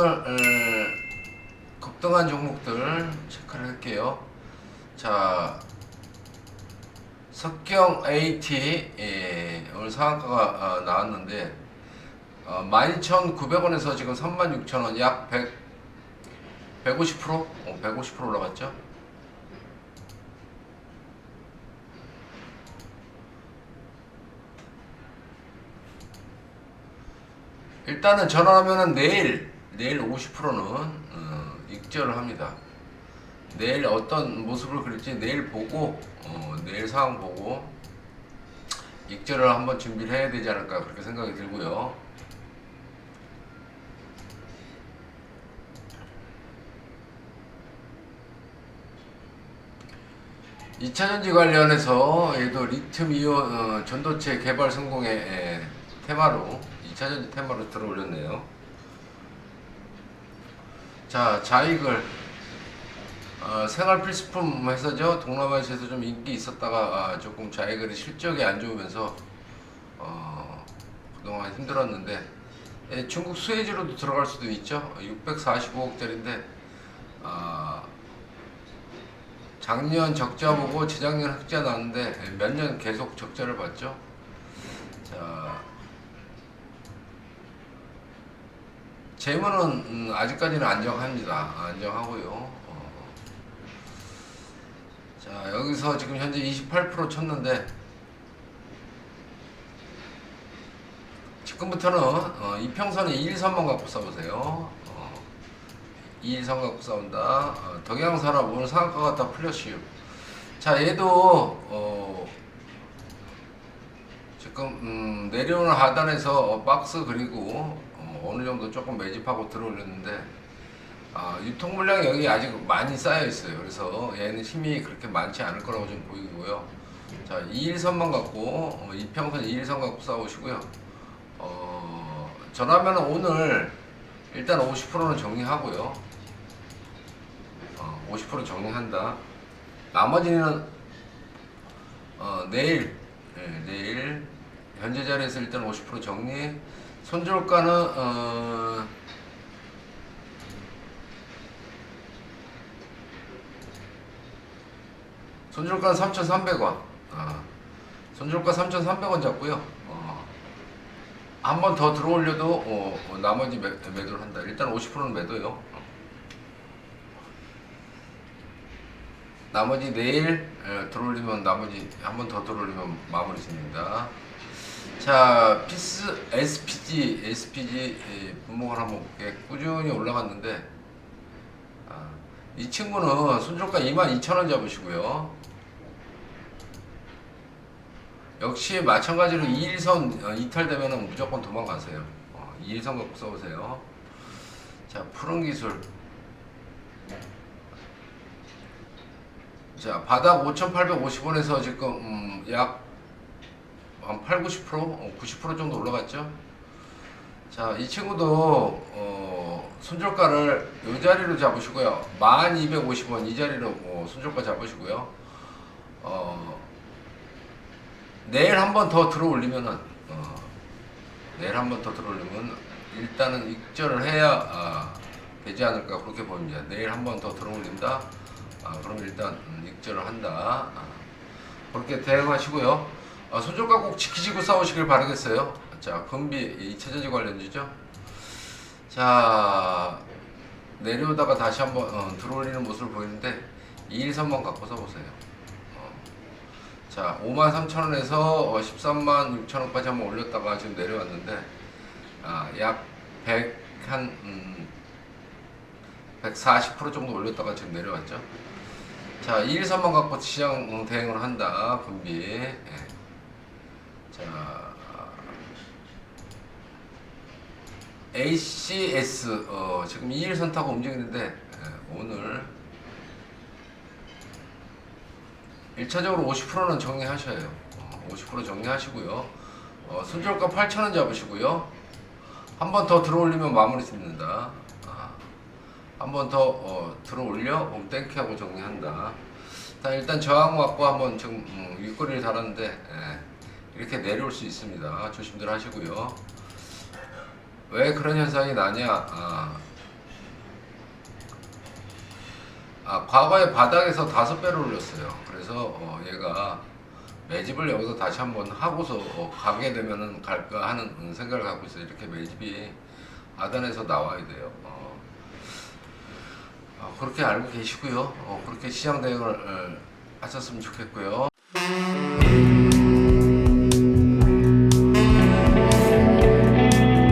오늘 음, 급등한 종목들 체크를 할게요. 자, 석경 AT 예, 오늘 상한가가 어, 나왔는데 어, 12,900원에서 지금 36,000원 약 100, 150% 어, 150% 올라갔죠. 일단은 전화하면은 내일 내일 50%는 어, 익절을 합니다. 내일 어떤 모습을 그릴지 내일 보고 어, 내일 상황 보고 익절을 한번 준비를 해야 되지 않을까 그렇게 생각이 들고요. 이차 전지 관련해서 얘도 리튬 이온 어, 전도체 개발 성공의 에, 테마로 2차 전지 테마로 들어올렸네요. 자, 자익을 어, 생활 필수품 회사죠. 동남아시아에서 좀 인기 있었다가 아, 조금 자익을 실적이 안 좋으면서 어, 그동안 힘들었는데 예, 중국 수혜지로도 들어갈 수도 있죠. 645억짜리인데 아, 작년 적자 보고 재작년 흑자 나왔는데 몇 년 계속 적자를 봤죠. 자, 재무는 음, 아직까지는 안정합니다. 안정하고요. 어. 자, 여기서 지금 현재 28% 쳤는데 지금부터는 어, 이평선의 213만 갖고 싸보세요. 어, 213 갖고 싸운다. 어, 덕양산업 오늘 상한가가 다 풀렸어요. 자, 얘도 어, 지금 음, 내려오는 하단에서 어, 박스 그리고 어, 느 정도 조금 매집하고 들어올렸는데 아, 유통 물량이 여기 아직 많이 쌓여 있어요. 그래서 얘는 힘이 그렇게 많지 않을 거라고 좀 보이고요. 자, 2일선만 갖고 어, 이평선 2일선 갖고 싸우시고요. 어, 전화면 오늘 일단 50%는 정리하고요. 어, 50% 정리한다. 나머지는 어, 내일 예, 내일 현재 자리에서 일단 50% 정리. 손절가는 어, 손절가는 3,300원. 아, 손절가 3,300원 잡고요. 어, 한번 더 들어올려도 어, 어, 나머지 매, 매도를 한다. 일단 50%는 매도요. 나머지 내일 에, 들어올리면 나머지 한 번 더 들어올리면 마무리 짓습니다. 자, 피스 SPG SPG 에, 분목을 한번 볼게. 꾸준히 올라갔는데 아, 이 친구는 손절가 22,000원 잡으시고요. 역시 마찬가지로 2일선 어, 이탈되면 무조건 도망가세요. 어, 2일선 갖고 써보세요. 자, 푸른 기술. 자, 바닥 5,850원에서 지금 음, 약 한 8, 90%, 어, 90% 정도 올라갔죠. 자, 이 친구도 어, 손절가를 이 자리로 잡으시고요. 1250원 이 자리로 어, 손절가 잡으시고요. 어, 내일 한 번 더 들어올리면은 어, 내일 한 번 더 들어올리면 일단은 익절을 해야 아, 되지 않을까 그렇게 보입니다. 내일 한 번 더 들어올린다. 아, 그럼 일단 음, 익절을 한다. 아, 그렇게 대응하시고요. 아, 손절가 꼭 지키시고 싸우시길 바라겠어요. 자, 금비 2차전지 관련주죠. 자, 내려오다가 다시 한번 어, 들어올리는 모습을 보이는데 2일선만 갖고 써보세요. 어. 자, 53,000원에서 어, 13만 6천원까지 한번 올렸다가 지금 내려왔는데 아, 약 100, 한, 음, 140% 정도 올렸다가 지금 내려왔죠. 자, 2일선만 갖고 시장 대응을 한다. 금비. 예. 자, ACS 어, 지금 2일선 타고 움직이는데 예, 오늘 1차적으로 50%는 정리하셔야 해요. 어, 50% 정리하시고요. 어, 손절가 8,000원 잡으시고요. 한 번 더 들어올리면 마무리 짓는다. 아, 한번 더 어, 들어올려 그럼 땡큐 하고 정리한다. 자, 일단 저항 맞고 한번 지금 음, 윗꼬리를 달았는데 예, 이렇게 내려올 수 있습니다. 조심들 하시고요. 왜 그런 현상이 나냐? 아, 아, 과거에 바닥에서 다섯 배를 올렸어요. 그래서 어, 얘가 매집을 여기서 다시 한번 하고서 어, 가게 되면은 갈까 하는 생각을 갖고 있어요. 이렇게 매집이 하단에서 나와야 돼요. 어, 어, 그렇게 알고 계시고요. 어, 그렇게 시장 대응을 어, 하셨으면 좋겠고요.